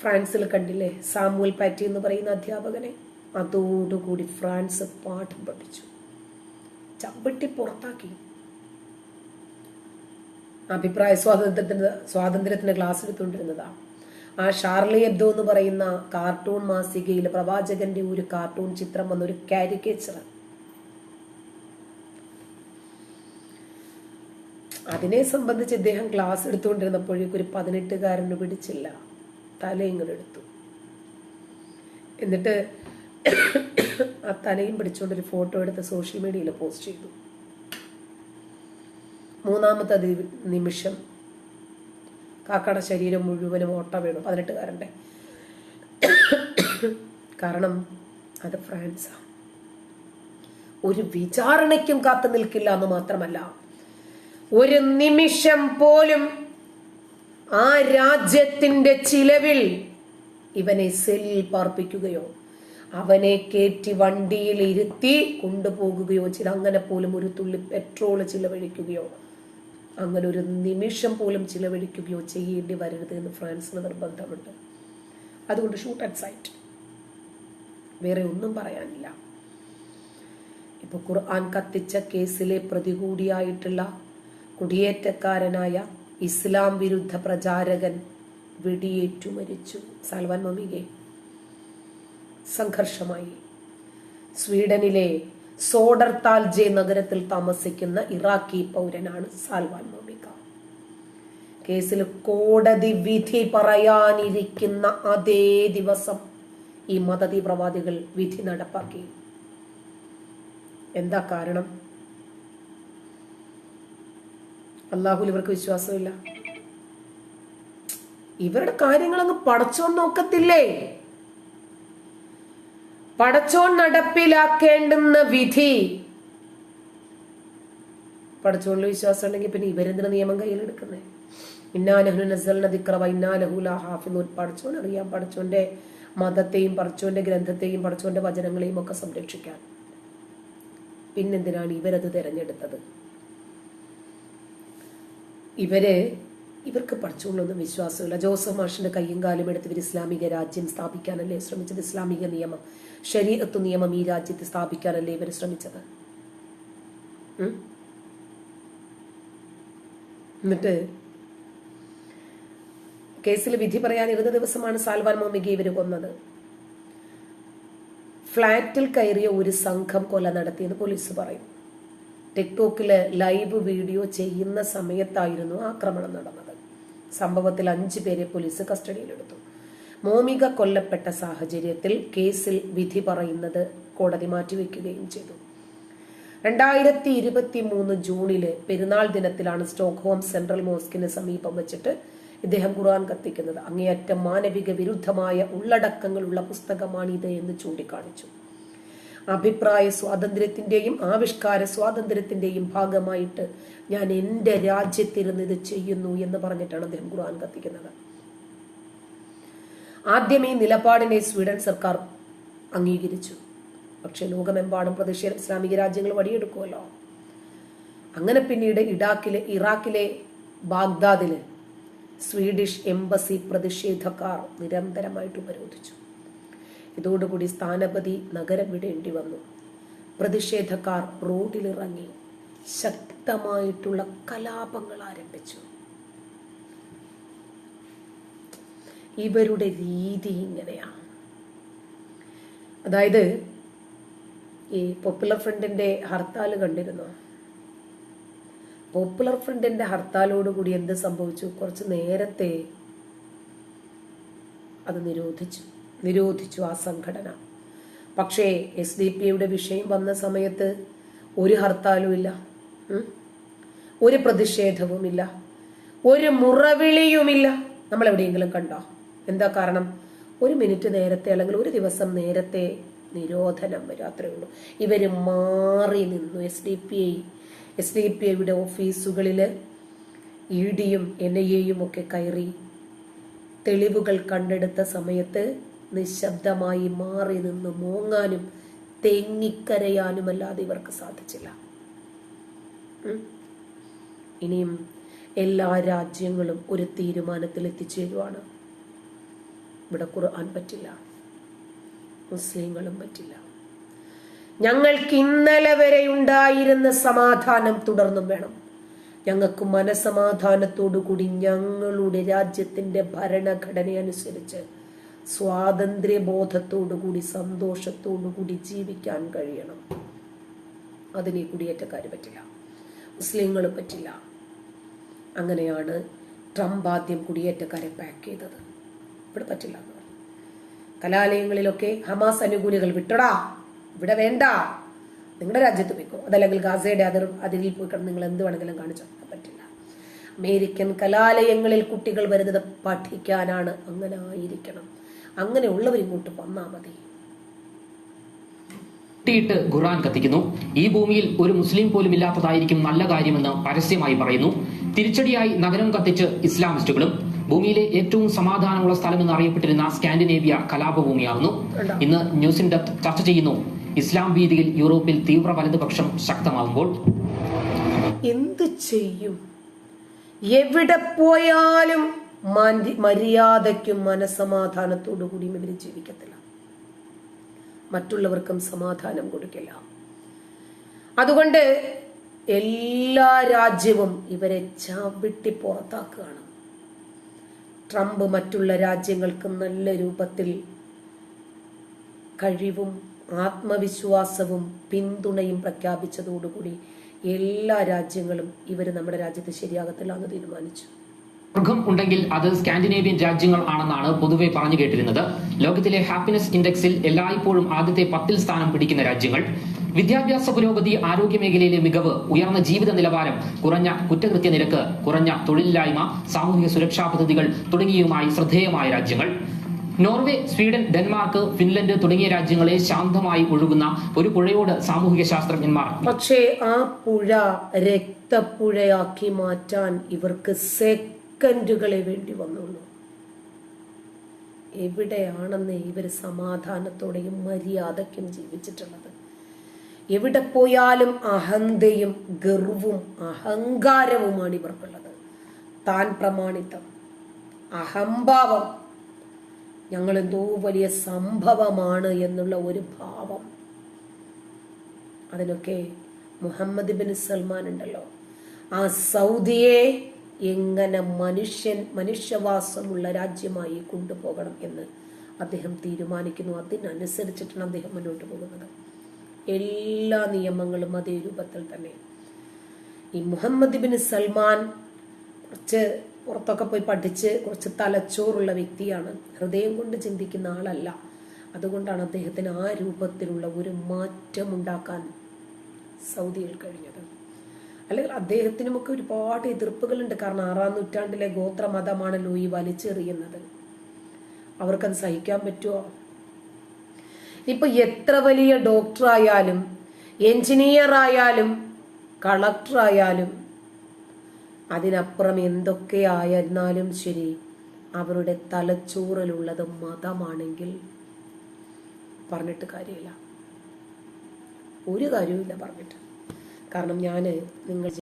ഫ്രാൻസിൽ കണ്ടില്ലേ? സാമുവൽ പാറ്റി എന്ന് പറയുന്ന അധ്യാപകനെ? അതോടുകൂടി ഫ്രാൻസ് പാഠം പഠിച്ചു. ചവിട്ടി പുറത്താക്കി. അഭിപ്രായ സ്വാതന്ത്ര്യത്തിന് സ്വാതന്ത്ര്യത്തിന് ക്ലാസ് എടുത്തുകൊണ്ടിരുന്നതാ. ആ ഷാർലി എബ്ദോ എന്ന് പറയുന്ന കാർട്ടൂൺ മാസികയിൽ പ്രവാചകന്റെ ഒരു കാർട്ടൂൺ ചിത്രം വന്ന ഒരു കാരിക്കേച്ചർ. അതിനെ സംബന്ധിച്ച് ഇദ്ദേഹം ക്ലാസ് എടുത്തുകൊണ്ടിരുന്നപ്പോഴേക്കും ഒരു പതിനെട്ടുകാരന് പിടിച്ചില്ല. തല എടുത്തു എന്നിട്ട് ആ തലയും പിടിച്ചുകൊണ്ട് ഒരു ഫോട്ടോ എടുത്ത് സോഷ്യൽ മീഡിയയിൽ പോസ്റ്റ് ചെയ്തു. മൂന്നാമത്തെ നിമിഷം കാക്കയുടെ ശരീരം മുഴുവനും ഓട്ട വീണു. പതിനെട്ടുകാരന്റെ. കാരണം അത് ഫ്രാൻസാണ് ഒരു വിചാരണയ്ക്കും കാത്തു നിൽക്കില്ല എന്ന് മാത്രമല്ല ഒരു നിമിഷം പോലും ആ രാജ്യത്തിന്റെ ചിലവിൽ ഇവനെ സെല്ലിൽ പാർപ്പിക്കുകയോ അവനെ കയറ്റി വണ്ടിയിൽ ഇരുത്തി കൊണ്ടുപോകുകയോ ചെയ്ത് അങ്ങനെ പോലും ഒരു തുള്ളി പെട്രോൾ ചിലവഴിക്കുകയോ അങ്ങനെ ഒരു നിമിഷം പോലും ചിലവഴിക്കുകയോ ചെയ്യേണ്ടി വരരുത് എന്ന് ഫ്രാൻസിന് നിർബന്ധമുണ്ട്. അതുകൊണ്ട് ഷൂട്ട് അറ്റ് സൈറ്റ് വേറെ ഒന്നും പറയാനില്ല. ഇപ്പൊ ഖുർആൻ കത്തിച്ച കേസിലെ പ്രതികൂടിയായിട്ടുള്ള കുടിയേറ്റക്കാരനായ ഇസ്ലാം വിരുദ്ധ പ്രചാരകൻ വെടിയേറ്റു മരിച്ചു. സാൽവാൻ മമികെ സംഘർഷമായി. സ്വീഡനിലെ സോഡർതാൽജെ നഗരത്തിൽ താമസിക്കുന്ന ഇറാഖി പൗരനാണ് സാൽവാൻ മമിക കേസിൽ കോടതി വിധി പറയാനിരിക്കുന്ന അതേ ദിവസം ഈ മതതീവ്രവാദികൾ വിധി നടപ്പാക്കി. എന്താ കാരണം? അള്ളാഹുൽ ഇവർക്ക് വിശ്വാസമില്ല. ഇവരുടെ കാര്യങ്ങൾ അങ്ങ് പടച്ചോൻ നോക്കത്തില്ലേ? പടച്ചോൻ നടപ്പിലാക്കേണ്ടുന്ന വിധി. പടച്ചോണിൽ വിശ്വാസം ഉണ്ടെങ്കിൽ പിന്നെ ഇവരെന്തിനാ നിയമം കയ്യിലെടുക്കുന്നേ? ഇന്നാലഹുനസലിനദിക്രവൈന്നാലഹുലാഹാഫിനൂൻ പടച്ചോൻ അറിയാം പടച്ചോന്റെ മതത്തെയും പടച്ചോന്റെ ഗ്രന്ഥത്തെയും പടച്ചോന്റെ വചനങ്ങളെയും ഒക്കെ സംരക്ഷിക്കാൻ. പിന്നെന്തിനാണ് ഇവരത് തിരഞ്ഞെടുത്തത്? ഇവർ ഇവർക്ക് പഠിച്ചുകൊണ്ടൊന്നും വിശ്വാസമില്ല ജോസഫ് മാഷിന്റെ കയ്യും കാലും എടുത്ത് ഇവർ ഇസ്ലാമിക രാജ്യം സ്ഥാപിക്കാനല്ലേ ശ്രമിച്ചത്? ഇസ്ലാമിക നിയമം ശരീരത്വ നിയമം ഈ രാജ്യത്ത് സ്ഥാപിക്കാനല്ലേ ഇവർ ശ്രമിച്ചത്? എന്നിട്ട് കേസിൽ വിധി പറയാനിരുന്ന ദിവസമാണ് സാൽവാൻ മോമിക ഇവർ കൊന്നത്. ഫ്ളാറ്റിൽ കയറിയ ഒരു സംഘം കൊല നടത്തിയെന്ന് പോലീസ് പറയും. ടിക്ടോക്കിൽ ലൈവ് വീഡിയോ ചെയ്യുന്ന സമയത്തായിരുന്നു ആക്രമണം നടന്നത്. സംഭവത്തിൽ അഞ്ചു പേരെ പോലീസ് കസ്റ്റഡിയിലെടുത്തു. മോമിക കൊല്ലപ്പെട്ട സാഹചര്യത്തിൽ കേസിൽ വിധി പറയുന്നത് കോടതി മാറ്റിവെക്കുകയും ചെയ്തു. രണ്ടായിരത്തി ഇരുപത്തി മൂന്ന് ജൂണിൽ പെരുന്നാൾ ദിനത്തിലാണ് സ്റ്റോക്ക്ഹോം സെൻട്രൽ മോസ്കിന് സമീപം വെച്ചിട്ട് ഇദ്ദേഹം ഖുർആൻ കത്തിക്കുന്നത്. അങ്ങേയറ്റം മാനവിക വിരുദ്ധമായ ഉള്ളടക്കങ്ങളുള്ള പുസ്തകമാണിത് എന്ന് ചൂണ്ടിക്കാണിച്ചു. അഭിപ്രായ സ്വാതന്ത്ര്യത്തിന്റെയും ആവിഷ്കാര സ്വാതന്ത്ര്യത്തിന്റെയും ഭാഗമായിട്ട് ഞാൻ എന്റെ രാജ്യത്തിരുന്ന് ഇത് ചെയ്യുന്നു എന്ന് പറഞ്ഞിട്ടാണ് അദ്ദേഹം ഖുർആൻ കത്തിക്കുന്നത്. ആദ്യം ഈ നിലപാടിനെ സ്വീഡൻ സർക്കാർ അംഗീകരിച്ചു. പക്ഷെ ലോകമെമ്പാടും പ്രതിഷേധ ഇസ്ലാമിക രാജ്യങ്ങൾ വടിയെടുക്കുമല്ലോ. അങ്ങനെ പിന്നീട് ഇടാക്കിലെ ഇറാഖിലെ ബാഗ്ദാദിലെ സ്വീഡിഷ് എംബസി പ്രതിഷേധക്കാർ നിരന്തരമായിട്ട് ഉപരോധിച്ചു. ഇതോടുകൂടി സ്ഥാനപതി നഗരം വിടേണ്ടി വന്നു. പ്രതിഷേധക്കാർ റോഡിലിറങ്ങി ശക്തമായിട്ടുള്ള കലാപങ്ങൾ ആരംഭിച്ചു. ഇവരുടെ രീതി ഇങ്ങനെയാണ് അതായത് ഈ പോപ്പുലർ ഫ്രണ്ടിന്റെ ഹർത്താൽ കണ്ടിരുന്നു? പോപ്പുലർ ഫ്രണ്ടിന്റെ ഹർത്താലോടുകൂടി എന്ത് സംഭവിച്ചു? കുറച്ച് നേരത്തെ അത് നിരോധിച്ചു. നിരോധിച്ചു ആ സംഘടന. പക്ഷേ എസ് ഡി പിയുടെ വിഷയം വന്ന സമയത്ത് ഒരു ഹർത്താലും ഇല്ല. ഒരു പ്രതിഷേധവുമില്ല ഒരു മുറവിളിയുമില്ല. നമ്മൾ എവിടെയെങ്കിലും കണ്ടോ? എന്താ കാരണം? ഒരു മിനിറ്റ് നേരത്തെ അല്ലെങ്കിൽ ഒരു ദിവസം നേരത്തെ നിരോധനം വരും. അത്രേ ഉള്ളൂ. ഇവർ മാറി നിന്നു. S D P I S D P ഐയുടെ ഓഫീസുകളിൽ ഇ ഡിയും എൻ ഐ എയും ഒക്കെ കയറി തെളിവുകൾ കണ്ടെടുത്ത സമയത്ത് നിശബ്ദമായി മാറി നിന്ന് മോങ്ങാനും തെങ്ങിക്കരയാനുമല്ലാതെ ഇവർക്ക് സാധിച്ചില്ല. ഇനിയും എല്ലാ രാജ്യങ്ങളും ഒരു തീരുമാനത്തിൽ എത്തിച്ചേരുവാണ്. ഇവിടെ ഖുർആൻ പറ്റില്ല. മുസ്ലിങ്ങളും പറ്റില്ല. ഞങ്ങൾക്ക് ഇന്നലെ വരെ ഉണ്ടായിരുന്ന സമാധാനം തുടർന്നും വേണം. ഞങ്ങൾക്ക് മനസമാധാനത്തോടു കൂടി ഞങ്ങളുടെ രാജ്യത്തിന്റെ ഭരണഘടന അനുസരിച്ച് സ്വാതന്ത്ര്യബോധത്തോടു കൂടി സന്തോഷത്തോടു കൂടി ജീവിക്കാൻ കഴിയണം. അതിനെ കുടിയേറ്റക്കാർ പറ്റില്ല. മുസ്ലിങ്ങൾ പറ്റില്ല. അങ്ങനെയാണ് ട്രംപ് ആദ്യം കുടിയേറ്റക്കാരെ പാക്ക് ചെയ്തത്. ഇവിടെ പറ്റില്ല പറഞ്ഞു. കലാലയങ്ങളിലൊക്കെ ഹമാസ് അനുകൂലികൾ വിട്ടടാ. ഇവിടെ വേണ്ട. നിങ്ങളുടെ രാജ്യത്ത് പോയിക്കോ. അതല്ലെങ്കിൽ ഗാസയുടെ അതിർ അതിരിൽ പോയി നിങ്ങൾ എന്ത് വേണമെങ്കിലും കാണിച്ചോ. പറ്റില്ല. അമേരിക്കൻ കലാലയങ്ങളിൽ കുട്ടികൾ വരുന്നത് പഠിക്കാനാണ്. അങ്ങനെ ആയിരിക്കണം. അങ്ങനെയുള്ളവർ ഇങ്ങോട്ട് വന്നാൽ മതി. ിട്ട് ഖുർആൻ കത്തിക്കുന്നു. ഈ ഭൂമിയിൽ ഒരു മുസ്ലിം പോലും ഇല്ലാത്തതായിരിക്കും നല്ല കാര്യമെന്ന് പരസ്യമായി പറയുന്നു. തിരിച്ചടിയായി നഗരം കത്തിച്ച് ഇസ്ലാമിസ്റ്റുകളും ഭൂമിയിലെ ഏറ്റവും സമാധാനമുള്ള സ്ഥലമെന്ന് അറിയപ്പെട്ടിരുന്ന സ്കാൻഡിനേവിയ കലാപഭൂമിയാകുന്നു. ഇന്ന് ന്യൂസിൻ ഡെപ്ത് ചർച്ച ചെയ്യുന്നു. ഇസ്ലാം ഭീതിയിൽ യൂറോപ്പിൽ തീവ്ര വലതുപക്ഷം ശക്തമാകുമ്പോൾ. എന്ത് ചെയ്യും? എവിടെ പോയാലും മരി- മര്യാദയ്ക്കും മനസമാധാനത്തോടു കൂടിയും ഇവർ ജീവിക്കത്തില്ല. മറ്റുള്ളവർക്കും സമാധാനം കൊടുക്കില്ല. അതുകൊണ്ട് എല്ലാ രാജ്യവും ഇവരെ ചവിട്ടി പുറത്താക്കുകയാണ്. ട്രംപ് മറ്റുള്ള രാജ്യങ്ങൾക്ക് നല്ല രൂപത്തിൽ കഴിവും ആത്മവിശ്വാസവും പിന്തുണയും പ്രഖ്യാപിച്ചതോടുകൂടി എല്ലാ രാജ്യങ്ങളും ഇവർ നമ്മുടെ രാജ്യത്ത് ശരിയാകത്തില്ല എന്ന് തീരുമാനിച്ചു. സ്വർഗം ഉണ്ടെങ്കിൽ അത് സ്കാൻഡിനേവിയൻ രാജ്യങ്ങൾ ആണെന്നാണ് പൊതുവെ പറഞ്ഞു കേട്ടിരുന്നത്. ലോകത്തിലെ ഹാപ്പിനെസ് ഇൻഡെക്സിൽ എല്ലായ്പ്പോഴും ആദ്യത്തെ പത്തിൽ സ്ഥാനം പിടിക്കുന്ന രാജ്യങ്ങൾ. വിദ്യാഭ്യാസ പുരോഗതി ആരോഗ്യ മേഖലയിലെ മികവ് ഉയർന്ന ജീവിത നിലവാരം കുറഞ്ഞ കുറ്റകൃത്യ നിരക്ക് കുറഞ്ഞ തൊഴിലില്ലായ്മ സാമൂഹിക സുരക്ഷാ പദ്ധതികൾ തുടങ്ങിയവുമായി ശ്രദ്ധേയമായ രാജ്യങ്ങൾ. നോർവേ സ്വീഡൻ ഡെൻമാർക്ക് ഫിൻലൻഡ് തുടങ്ങിയ രാജ്യങ്ങളെ ശാന്തമായി ഒഴുകുന്ന ഒരു പുഴയോട് സാമൂഹിക ശാസ്ത്രജ്ഞന്മാർ. പക്ഷേ ആ പുഴ രക്തപ്പുഴയാക്കി മാറ്റാൻ ഇവർക്ക് സെക്കൻഡുകളെ വേണ്ടി വന്നുള്ളൂ. എവിടെയാണെന്ന് ഇവർ സമാധാനത്തോടെയും മര്യാദയ്ക്കും ജീവിച്ചിട്ടുള്ളത്? എവിടെ പോയാലും അഹന്തയും ഗർവും അഹങ്കാരവുമാണ് ഇവർക്കുള്ളത്. താൻ പ്രമാണിത്തം അഹംഭാവം. ഞങ്ങൾ എന്തോ വലിയ സംഭവമാണ് എന്നുള്ള ഒരു ഭാവം. അതിനൊക്കെ മുഹമ്മദ് ബിൻ സൽമാൻ ഉണ്ടല്ലോ. ആ സൗദിയെ എങ്ങനെ മനുഷ്യൻ മനുഷ്യവാസമുള്ള രാജ്യമായി കൊണ്ടുപോകണം എന്ന് അദ്ദേഹം തീരുമാനിക്കുന്നു. അതിനനുസരിച്ചിട്ടാണ് അദ്ദേഹം മുന്നോട്ട് പോകുന്നത്. എല്ലാ നിയമങ്ങളും അതേ രൂപത്തിൽ തന്നെ. ഈ മുഹമ്മദ് ബിൻ സൽമാൻ കുറച്ച് പുറത്തൊക്കെ പോയി പഠിച്ച് കുറച്ച് തലച്ചോറുള്ള വ്യക്തിയാണ്. ഹൃദയം കൊണ്ട് ചിന്തിക്കുന്ന ആളല്ല. അതുകൊണ്ടാണ് അദ്ദേഹത്തിന് ആ രൂപത്തിലുള്ള ഒരു മാറ്റം ഉണ്ടാക്കാൻ സൗദിയിൽ കഴിഞ്ഞത്. അല്ലെങ്കിൽ അദ്ദേഹത്തിനുമൊക്കെ ഒരുപാട് എതിർപ്പുകളുണ്ട്. കാരണം ആറാം നൂറ്റാണ്ടിലെ ഗോത്ര മതമാണല്ലോ ഈ വലിച്ചെറിയുന്നത്. അവർക്കത് സഹിക്കാൻ പറ്റുമോ ഇപ്പൊ എത്ര വലിയ ഡോക്ടർ ആയാലും എഞ്ചിനീയർ ആയാലും കളക്ടർ ആയാലും അതിനപ്പുറം എന്തൊക്കെ ആയിരുന്നാലും ശരി അവരുടെ തലച്ചോറിലുള്ളത് മതമാണെങ്കിൽ പറഞ്ഞിട്ട് കാര്യമില്ല. ഒരു കാര്യവുമില്ല പറഞ്ഞിട്ട്. കാരണം ഞാൻ നിങ്ങൾ